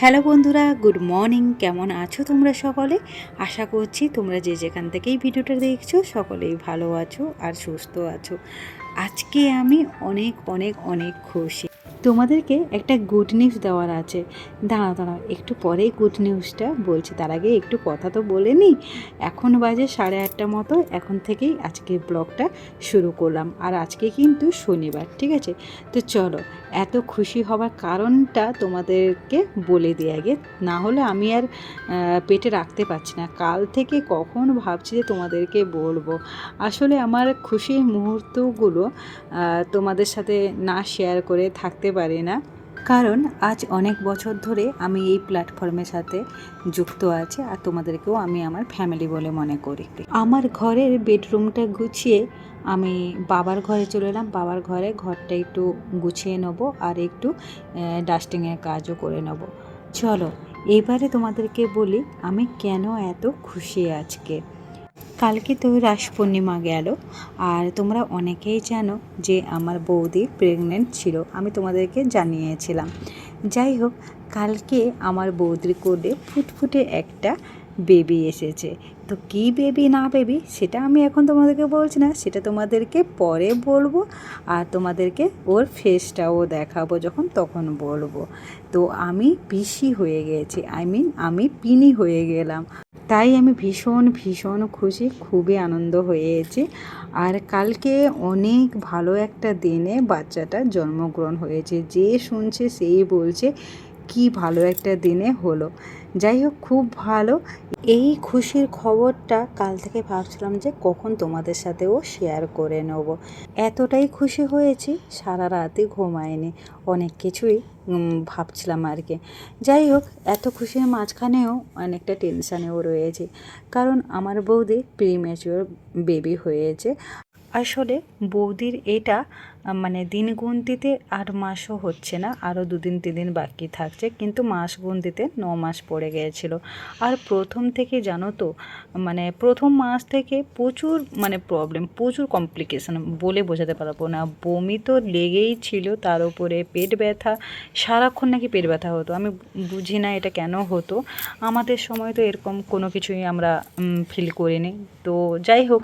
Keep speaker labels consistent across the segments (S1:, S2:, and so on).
S1: Hello বন্ধুরা, good morning. কেমন আছো তোমরা সকলে? আশা করছি তোমরা যে যেখান থেকেই ভিডিওটা দেখছ সকলেই ভালো আছো আর সুস্থ আছো। আজকে আমি অনেক অনেক অনেক খুশি। তোমাদেরকে একটা গুড নিউজ দেওয়ার আছে। দাঁড়াও দাঁড়াও, একটু পরেই গুড নিউজটা বলছি। তার আগে একটু কথা তো বলে নিই এখন বাজে সাড়ে আটটা মতো। এখন থেকেই আজকে ব্লগটা শুরু করলাম। আর আজকে কিন্তু শনিবার, ঠিক আছে? তো চলো, এত খুশি হওয়ার কারণটা তোমাদেরকে বলে দিই আগে। না হলে আমি আর পেটে রাখতে পারছি না। কাল থেকে কখন ভাবছি যে তোমাদেরকে বলব। আসলে আমার খুশির মুহূর্তগুলো তোমাদের সাথে না শেয়ার করে থাকতে পারি না। কারণ আজ অনেক বছর ধরে আমি এই প্ল্যাটফর্মের সাথে যুক্ত আছি আর তোমাদেরকেও আমি আমার ফ্যামিলি বলে মনে করি। আমার ঘরের বেডরুমটা গুছিয়ে আমি বাবার ঘরে চলে এলাম। বাবার ঘরে ঘরটা একটু গুছিয়ে নেব আর একটু ডাস্টিংয়ের কাজও করে নেব। চলো, এবারে তোমাদেরকে বলি, আমি কেন এত খুশি আজকে? কালকে তো রাস পূর্ণিমা গেল, আর তোমরা অনেকেই জানো যে আমার বৌদি প্রেগনেন্ট ছিল, আমি তোমাদেরকে জানিয়েছিলাম। যাই হোক, কালকে আমার বৌদির কোলে ফুটফুটে একটা বেবি এসেছে। তো কি বেবি না বেবি সেটা আমি এখন তোমাদেরকে বলছি না, সেটা তোমাদেরকে পরে বলব, আর তোমাদেরকে ওর ফেসটাও দেখাবো যখন তখন বলব। তো আমি পিসি হয়ে গেছি আই মিন আমি পিনি হয়ে গেলাম। তাই আমি ভীষণ ভীষণ খুশি, খুবই আনন্দ হয়েছি। আর কালকে অনেক ভালো একটা দিনে বাচ্চাটা জন্মগ্রহণ হয়েছে। যে শুনছে সেই বলছে, কি ভালো একটা দিনে হলো। যাই হোক, খুব ভালো। এই খুশির খবরটা কাল থেকে ভাবছিলাম যে কখন তোমাদের সাথেও শেয়ার করে নেব। এতটাই খুশি হয়েছি, সারা রাতে ঘুমায়নি। অনেক কিছুই ভাবছিলাম আর কি। যাই হোক, এত খুশির মাঝখানেও অনেকটা টেনশানেও রয়েছে। কারণ আমার বৌদি প্রিম্যাচিওর বেবি হয়েছে। আসলে বৌদির এটা মানে দিন গুনতিতে আট মাসও হচ্ছে না, আরও দুদিন তিন দিন বাকি থাকছে, কিন্তু মাস গুনতিতে ন মাস পড়ে গিয়েছিল। আর প্রথম থেকে জানো তো মানে প্রথম মাস থেকে প্রচুর মানে প্রবলেম প্রচুর কমপ্লিকেশন বলে বোঝাতে পারব না। বমি তো লেগেই ছিল, তার উপরে পেট ব্যথা, সারাক্ষণ নাকি পেট ব্যথা হতো। আমি বুঝি না এটা কেন হতো। আমাদের সময় তো এরকম কোনো কিছুই আমরা ফিল করিনি। তো যাই হোক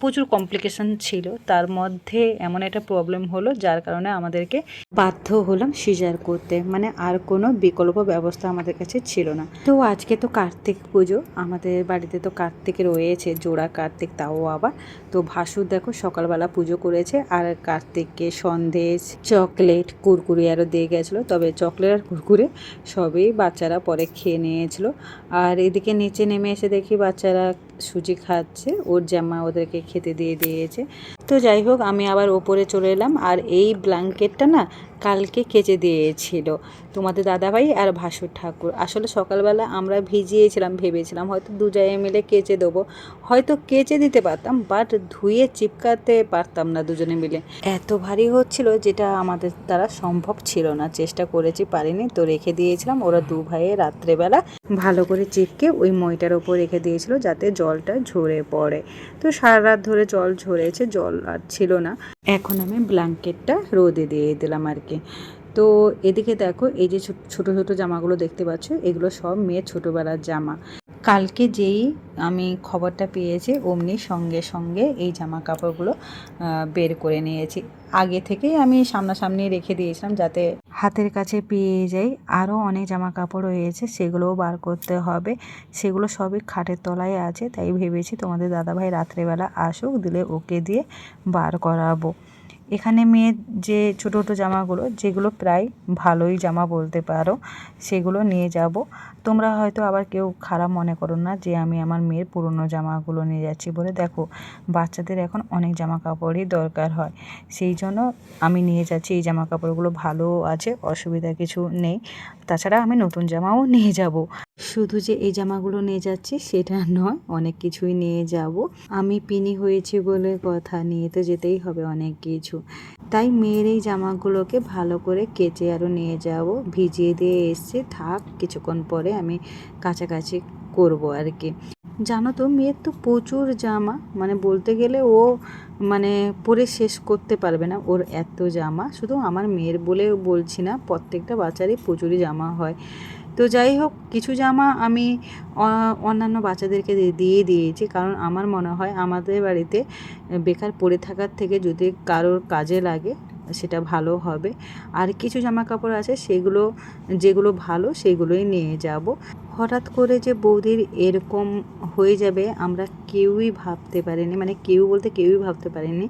S1: প্রচুর কমপ্লিকেশন ছিল। তার মধ্যে এমন একটা প্রবলেম হলো, যার কারণে আমাদেরকে বাধ্য হলাম সিজার করতে। মানে আর কোনো বিকল্প ব্যবস্থা আমাদের কাছে ছিল না। তো আজকে তো কার্তিক পুজো, আমাদের বাড়িতে তো কার্তিক রয়েছে, জোড়া কার্তিক, তাও আবার। তো ভাসুর দেখো সকালবেলা পুজো করেছে, আর কার্তিককে সন্দেশ, চকলেট, কুরকুরি আরও দিয়ে গেছিল। তবে চকলেট আর কুরকুরে সবই বাচ্চারা পরে খেয়ে নিয়েছিল। আর এদিকে নিচে নেমে এসে দেখি বাচ্চারা সুজি খাচ্ছে, ওর জামা ওদেরকে খেতে দিয়ে দিয়েছে। তো যাই হোক, আমি আবার ওপরে চলে এলাম আর এই ব্ল্যাঙ্কেটটা না কালকে কেচে দিয়েছিল তোমাদের দাদাভাই আর ভাসুর ঠাকুর। আসলে সকালবেলা আমরা ভিজিয়েছিলাম, ভেবেছিলাম হয়তো দু জায়গায় মিলে কেচে দেবো। হয়তো কেচে দিতে পারতাম, বাট ধুয়ে চিপকাতে পারতাম না দুজনে মিলে। এত ভারী হচ্ছিল যেটা আমাদের দ্বারা সম্ভব ছিল না, চেষ্টা করেছি, পারিনি। তো রেখে দিয়েছিলাম, ওরা দু ভাইয়ে রাত্রেবেলা ভালো করে চিপকে ওই মইটার ওপর রেখে দিয়েছিল যাতে জলটা ঝরে পড়ে। তো সারা রাত ধরে জল ঝরেছে, জল আর ছিল না। এখন আমি ব্ল্যাঙ্কেটটা রোদে দিয়ে দিলাম আর কি। তো এদিকে দেখো, এই যে ছোট ছোট জামাগুলো দেখতে পাচ্ছ, এগুলো সব মেয়ের ছোটোবেলার জামা। কালকে যেই আমি খবরটা পেয়েছি, অমনি সঙ্গে সঙ্গে এই জামা কাপড়গুলো বের করে নিয়েছি। আগে থেকেই আমি সামনাসামনি রেখে দিয়েছিলাম যাতে হাতের কাছে পেয়ে যাই। আরও অনেক জামা কাপড় রয়েছে, সেগুলোও বার করতে হবে। সেগুলো সবই খাটের তলায় আছে, তাই ভেবেছি তোমাদের দাদাভাই রাত্রেবেলা আসুক, দিলে ওকে দিয়ে বার করাবো। এখানে মেয়ের যে ছোটো ছোটো জামাগুলো, যেগুলো প্রায় ভালোই জামা বলতে পারো, সেগুলো নিয়ে যাব। তোমরা হয়তো আবার কেউ খারাপ মনে করো না যে আমি আমার মেয়ের পুরনো জামাগুলো নিয়ে যাচ্ছি বলে। দেখো, বাচ্চাদের এখন অনেক জামা কাপড়ই দরকার হয়। সেই জন্য আমি নিয়ে যাচ্ছি এই জামা কাপড়গুলো ভালো আছে, অসুবিধা কিছু নেই। তাছাড়া আমি নতুন জামাও নিয়ে যাব। শুধু যে এই জামাগুলো নিয়ে যাচ্ছি সেটা নয়, অনেক কিছুই নিয়ে যাব। আমি পিনি হয়েছি বলে কথা, নিয়ে তো যেতেই হবে অনেক কিছু। তাই মেয়ের এই জামাগুলোকে ভালো করে কেচে আরও নিয়ে যাব। ভিজিয়ে দিয়ে এসছে, থাক, কিছুক্ষণ পরে আমি কাছাকাছি করব আর কি। জানো তো, মেয়ের তো প্রচুর জামা মানে বলতে গেলে ও মানে পরে শেষ করতে পারবে না ওর এত জামা। শুধু আমার মেয়ের বলে বলছি না, প্রত্যেকটা বাচ্চারই প্রচুরই জামা হয়। তো যাই হোক কিছু জামা আমি অন্যান্য বাচ্চাদেরকে দিয়ে- দিয়ে দিয়েছি। কারণ আমার মনে হয় আমাদের বাড়িতে বেকার পড়ে থাকার থেকে যদি কারোর কাজে লাগে, সেটা ভালো হবে। আর কিছু জামা কাপড় আছে, সেগুলো, যেগুলো ভালো, সেগুলোই নিয়ে যাব। হঠাৎ করে যে বৌদির এরকম হয়ে যাবে, আমরা কেউই ভাবতে পারিনি মানে কেউ বলতে কেউই ভাবতে পারিনি।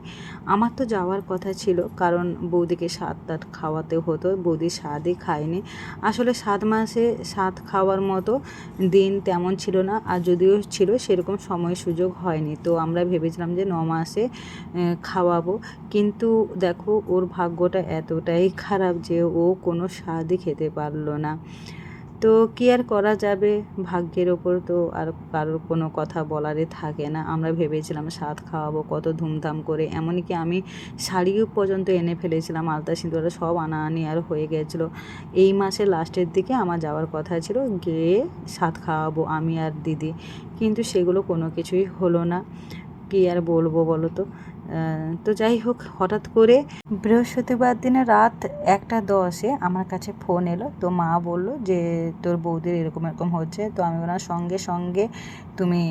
S1: আমার তো যাওয়ার কথা ছিল, কারণ বৌদিকে স্বাদ টাদ খাওয়াতে হতো, বৌদি স্বাদই খায়নি। আসলে সাত মাসে স্বাদ খাওয়ার মতো দিন তেমন ছিল না, আর যদিও ছিল, সেরকম সময় সুযোগ হয়নি। তো আমরা ভেবেছিলাম যে ন মাসে খাওয়াবো। কিন্তু দেখো, ওর ভাগ্যটা এতটাই খারাপ যে ও কোনো স্বাদই খেতে পারল না। তো কি আর করা যাবে? ভাগ্যের ওপর তো আর কারোর কোনো কথা বলারই থাকে না। আমরা ভেবেছিলাম স্বাদ খাওয়াবো, কত ধুমধাম করে। এমনকি আমি শাড়িও পর্যন্ত এনে ফেলেছিলাম, আলতা সিঁদুর সব আনা আনি আর হয়ে গেছিল। এই মাসের লাস্টের দিকে আমার যাওয়ার কথা ছিল, গিয়ে স্বাদ খাওয়াবো আমি আর দিদি। কিন্তু সেগুলো কোনো কিছুই হলো না। কি আর বলব বলো তো? তো যাই হোক, হঠাৎ করে বৃহস্পতিবার দিনে রাত একটা দশে আমার কাছে ফোন এলো। তো মা বলল যে, তোর বৌদির এরকম এরকম হচ্ছে, তো আমি ওনার সঙ্গে সঙ্গে তুমি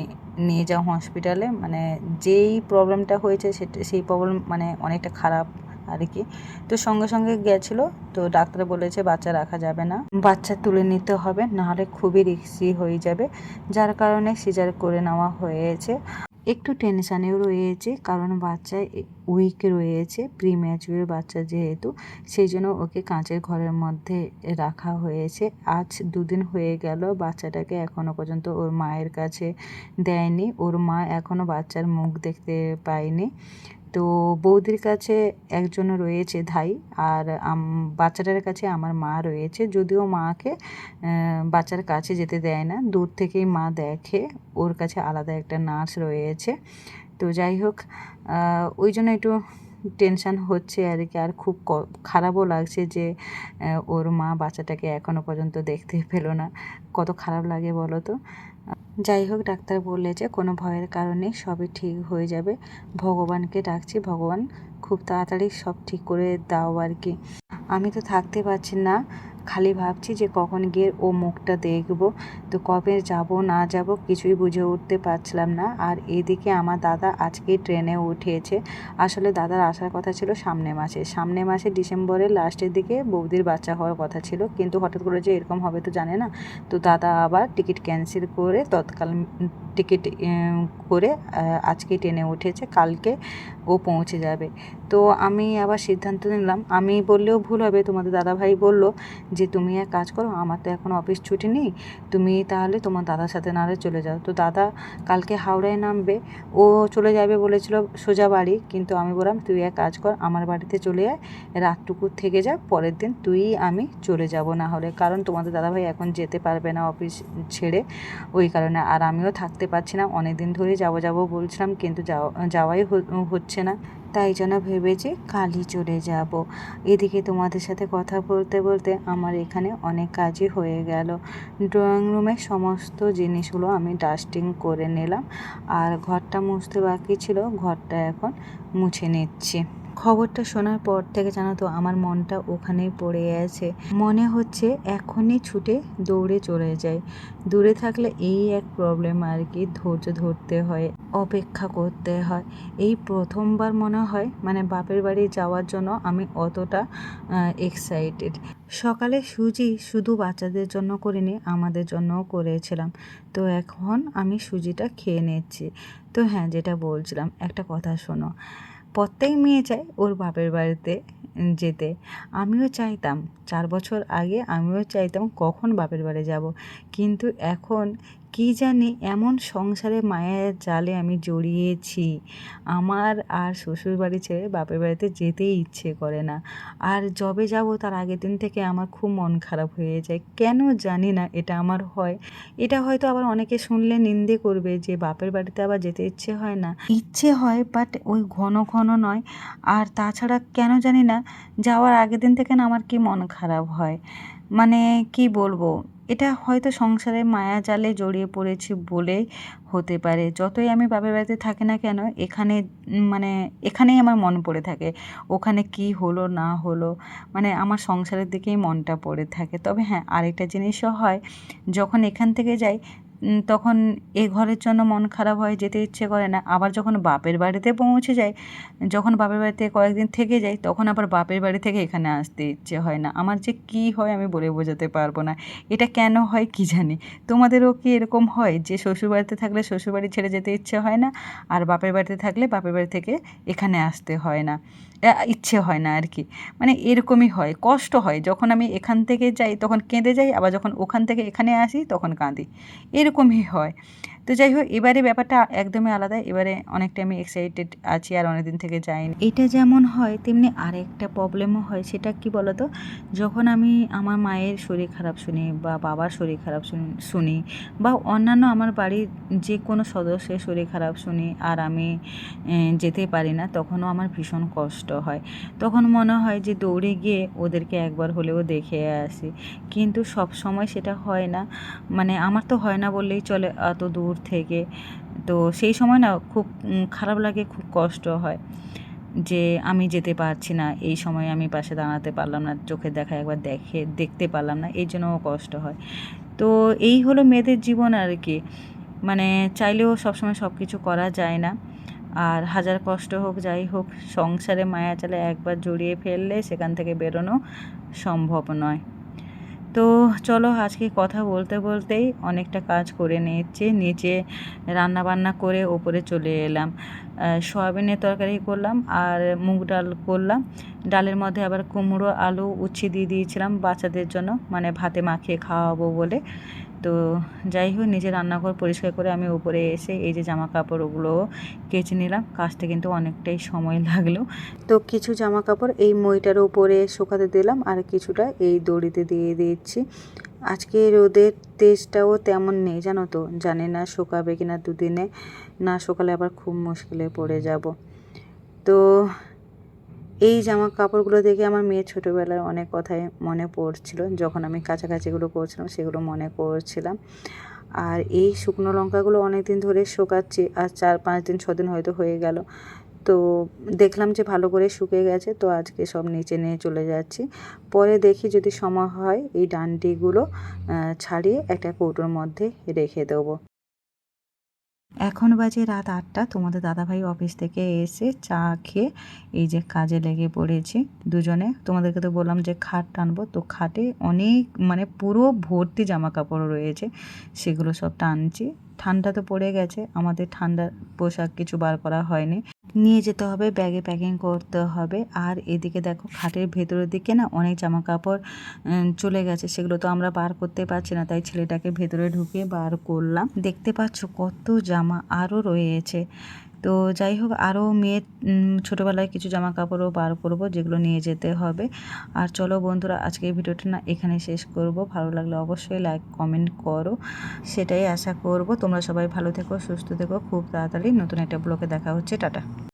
S1: নিয়ে যাও হসপিটালে। মানে যেই প্রবলেমটা হয়েছে সেটা, সেই প্রবলেম মানে অনেকটা খারাপ আর কি। তো সঙ্গে সঙ্গে গেছিল, তো ডাক্তার বলেছে, বাচ্চা রাখা যাবে না, বাচ্চা তুলে নিতে হবে, নাহলে খুবই রিক্সি হয়ে যাবে। যার কারণে সিজার করে নেওয়া হয়েছে। একটু টেনশানেও রয়েছে, কারণ বাচ্চা উইক রয়েছে প্রি ম্যাচুরের বাচ্চা যেহেতু, সেই জন্য ওকে কাঁচের ঘরের মধ্যে রাখা হয়েছে। আজ দুদিন হয়ে গেল, বাচ্চাটাকে এখনও পর্যন্ত ওর মায়ের কাছে দেয়নি। ওর মা এখনও বাচ্চার মুখ দেখতে পায়নি। তো বৌদির কাছে একজন রয়েছে ধাই আর বাচ্চাটার কাছে আমার মা রয়েছে। যদিও মাকে বাচ্চার কাছে যেতে দেয় না, দূর থেকেই মা দেখে ওর কাছে আলাদা একটা নার্স রয়েছে। তো যাই হোক ওই জন্য একটু টেনশান হচ্ছে আর কি, আর খুব খারাপও লাগছে যে ওর মা বাচ্চাটাকে এখনও পর্যন্ত দেখতে পেল না। কত খারাপ লাগে বলো তো? যাই হোক, ডাক্তার বললে যে কোনো ভয়ের কারণে সবই ঠিক হয়ে যাবে। ভগবানকে ডাকছি, ভগবান খুব তাড়াতাড়ি সব ঠিক করে দাও আর কি। আমি তো থাকতে পারছি না। খালি ভাবছি যে কখন গিয়ে ও মুখটা দেখব। তো কবে যাব, না যাব কিছুই বুঝে উঠতে পারছিলাম না। আর এদিকে আমার দাদা আজকেই ট্রেনে উঠেছে। আসলে দাদার আসার কথা ছিল সামনে মাসে। সামনে মাসে ডিসেম্বরের লাস্টের দিকে বৌদির বাচ্চা হওয়ার কথা ছিল। কিন্তু হঠাৎ করে যে এরকম হবে তো জানে না। তো দাদা আবার টিকিট ক্যান্সেল করে তৎকাল টিকিট করে আজকে ট্রেনে উঠেছে। কালকে ও পৌঁছে যাবে। তো আমি আবার সিদ্ধান্ত নিলাম। আমি বললেও ভুল হবে, তোমাদের দাদাভাই বলল যে তুমি এক কাজ করো, আমার তো এখন অফিস ছুটি নেই, তুমি তাহলে তোমার দাদার সাথে নাহলে চলে যাও। তো দাদা কালকে হাওড়ায় নামবে, ও চলে যাবে বলেছিল সোজা বাড়ি, কিন্তু আমি বললাম, তুই এক কাজ কর, আমার বাড়িতে চলে আয়, রাতটুকু থেকে যা, পরের দিন তুই আমি চলে যাব না হলে কারণ তোমাদের দাদাভাই এখন যেতে পারবে না অফিস ছেড়ে, ওই কারণে। আর আমিও থাকতে পারছি না অনেক দিন ধরেই যাব যাব বলছিলাম, কিন্তু যাওয়া যাওয়াই হচ্ছে না। তাই জন্য ভেবেছি কালই চলে যাব। এদিকে তোমাদের সাথে কথা বলতে বলতে আমার এখানে অনেক কাজই হয়ে গেল। ড্রয়িং রুমের সমস্ত জিনিসগুলো আমি ডাস্টিং করে নিলাম। আর ঘরটা মুছতে বাকি ছিল, ঘরটা এখন মুছে নিচ্ছি। খবরটা শোনার পর থেকে জানো তো আমার মনটা ওখানেই পড়ে আছে। মনে হচ্ছে এখনই ছুটে দৌড়ে চলে যায় দূরে থাকলে এই এক প্রবলেম আর কি, ধৈর্য ধরতে হয়, অপেক্ষা করতে হয়। এই প্রথমবার মনে হয় মানে বাপের বাড়ি যাওয়ার জন্য আমি অতটা এক্সাইটেড সকালে সুজি শুধু বাচ্চাদের জন্য করিনি, আমাদের জন্যও করেছিলাম। তো এখন আমি সুজিটা খেয়ে নিচ্ছি। তো হ্যাঁ যেটা বলছিলাম, একটা কথা শোনো। প্রত্যেক মেয়ে চায় ওর বাপের বাড়িতে যেতে। আমিও চাইতাম, চার বছর আগে আমিও চাইতাম কখন বাপের বাড়ি যাব। কিন্তু এখন কি জানি এমন সংসারে মায়ের জালে আমি জড়িয়েছি। আমার আর শ্বশুর বাড়ি ছেড়ে বাপের বাড়িতে যেতেই ইচ্ছে করে না। আর যবে যাব তার আগের দিন থেকে আমার খুব মন খারাপ হয়ে যায়। কেন জানি না এটা আমার হয়। এটা হয়তো আবার অনেকে শুনলে নিন্দে করবে যে বাপের বাড়িতে আবার যেতে ইচ্ছে হয় না। ইচ্ছে হয় বাট ওই ঘন ঘন নয়। আর তাছাড়া কেন জানি না, যাওয়ার আগের দিন থেকে না আমার কি মন খারাপ হয়। মানে কি বলব? এটা হয়তো সংসারে মায়া জালে জড়িয়ে পড়েছি বলে হতে পারে। যতই আমি বাপের বাড়িতে থাকি না কেন, এখানে মানে এখানেই আমার মন পড়ে থাকে। ওখানে কি হলো, না হলো মানে আমার সংসারের দিকেই মনটা পড়ে থাকে। তবে হ্যাঁ আরেকটা জিনিসও হয়, যখন এখান থেকে যাই তখন এ ঘরের জন্য মন খারাপ হয় যেতে ইচ্ছে করে না। আবার যখন বাপের বাড়িতে পৌঁছে যাই যখন বাপের বাড়িতে কয়েকদিন থেকে যাই তখন আবার বাপের বাড়ি থেকে এখানে আসতে ইচ্ছে হয় না। আমার যে কী হয় আমি বলে বোঝাতে পারব না। এটা কেন হয় কি জানি? তোমাদেরও কি এরকম হয় যে শ্বশুরবাড়িতে থাকলে শ্বশুরবাড়ি ছেড়ে যেতে ইচ্ছে হয় না, আর বাপের বাড়িতে থাকলে বাপের বাড়ি থেকে এখানে আসতে হয় না? ইচ্ছে হয় না আর কি। মানে এরকমই হয়, কষ্ট হয়। যখন আমি এখান থেকে যাই, তখন কেঁদে যাই, আবার যখন ওখান থেকে এখানে আসি, তখন কাঁদি। এরকমই হয়। তো যাই হোক, এবারে ব্যাপারটা একদমই আলাদা। এবারে অনেকটা আমি এক্সাইটেড আছি আর অনেকদিন থেকে যাইনি। এটা যেমন হয়, তেমনি আরেকটা প্রবলেমও হয়, সেটা কি বলতো? যখন আমি আমার মায়ের শরীর খারাপ শুনি বা বাবার শরীর খারাপ শুনি বা অন্যান্য আমার বাড়ির যে কোনো সদস্যের শরীর খারাপ শুনি আর আমি যেতে পারি না, তখনও আমার ভীষণ কষ্ট হয়। তখন মনে হয় যে দৌড়ে গিয়ে ওদেরকে একবার হলেও দেখে আসি। কিন্তু সব সময় সেটা হয় না। মানে আমার তো হয় না বললেই চলে এত দূর থেকে। তো সেই সময় না খুব খারাপ লাগে, খুব কষ্ট হয় যে আমি যেতে পারছি না। এই সময় আমি পাশে দাঁড়াতে পারলাম না, চোখের দেখা একবার দেখে, দেখতে পারলাম না এই জন্যও কষ্ট হয়। তো এই হলো মেয়েদের জীবন আর কি। মানে চাইলেও সবসময় সব কিছু করা যায় না। আর হাজার কষ্ট হোক, যাই হোক, সংসারে মায়া চালে একবার জড়িয়ে ফেললে সেখান থেকে বেরোনো সম্ভব নয়। তো চলো আজকে কথা বলতে বলতেই অনেকটা কাজ করে নিয়েছি। নিচে রান্না বান্না করে ওপরে চলে এলাম। সয়াবিনের তরকারি করলাম আর মুগ ডাল করলাম। ডালের মধ্যে আবার কুমড়ো, আলু, উচ্ছে দিয়ে দিয়েছিলাম বাচ্চাদের জন্য। মানে ভাতে মাখিয়ে খাওয়াবো বলে। তো যাই হোক নিজে রান্নাঘর পরিষ্কার করে আমি উপরে এসে এই যে জামা কাপড় কাপড়গুলো কেচে নিলাম। কাচতে কিন্তু অনেকটাই সময় লাগল। তো কিছু জামা কাপড় এই মইটার উপরে শুকাতে দিলাম আর কিছুটা এই দড়িতে দিয়ে দিচ্ছি। আজকে রোদের তেজটাও তেমন নেই, জানো তো? জানি না শুকাবে কিনা দুদিনে, না শুকালে আবার খুব মুশকিলে পড়ে যাব। তো এই জামা কাপড়গুলো দেখে আমার মেয়ের ছোটোবেলার অনেক কথাই মনে পড়ছিল। যখন আমি কাছাকাছিগুলো করছিলাম, সেগুলো মনে করছিলাম আর এই শুকনো লঙ্কাগুলো অনেক দিন ধরে শুকাচ্ছি, আর চার পাঁচ দিন, ছ দিন হয়তো হয়ে গেল। তো দেখলাম যে ভালো করে শুকিয়ে গেছে, তো আজকে সব নিচে নিয়ে চলে যাচ্ছি। পরে দেখি যদি সময় হয়, এই ডান্ডিগুলো ছাড়িয়ে একটা কৌটোর মধ্যে রেখে দেবো। এখন বাজে রাত আটটা। তোমাদের দাদাভাই অফিস থেকে এসে চা খেয়ে এই যে কাজে লেগে পড়েছি দুজনে। তোমাদেরকে তো বললাম যে খাট টানবো। তো খাটে অনেক মানে পুরো ভর্তি জামা কাপড় রয়েছে। সেগুলো সব টানছি। ঠান্ডা তো পড়ে গেছে, আমাদের ঠান্ডার পোশাক কিছু বার করা হয়নি। নিয়ে যেতে হবে, ব্যাগে প্যাকিং করতে হবে। আর এদিকে দেখো, খাটের ভেতরের দিকে না অনেক জামা কাপড় চলে গেছে। সেগুলো তো আমরা বার করতে পারছি না, তাই ছেলেটাকে ভেতরে ঢুকে বার করলাম। দেখতে পাচ্ছ কত জামা আরও রয়েছে। তো যাই হোক আরও মেয়ের ছোটোবেলায় কিছু জামা কাপড়ও বার করব, যেগুলো নিয়ে যেতে হবে। আর চলো বন্ধুরা আজকে ভিডিওটা না এখানে শেষ করব। ভালো লাগলে অবশ্যই লাইক কমেন্ট করো। সেটাই আশা করব। তোমরা সবাই ভালো থেকো, সুস্থ থেকো। খুব তাড়াতাড়ি নতুন একটা ব্লগে দেখা হচ্ছে। টাটা।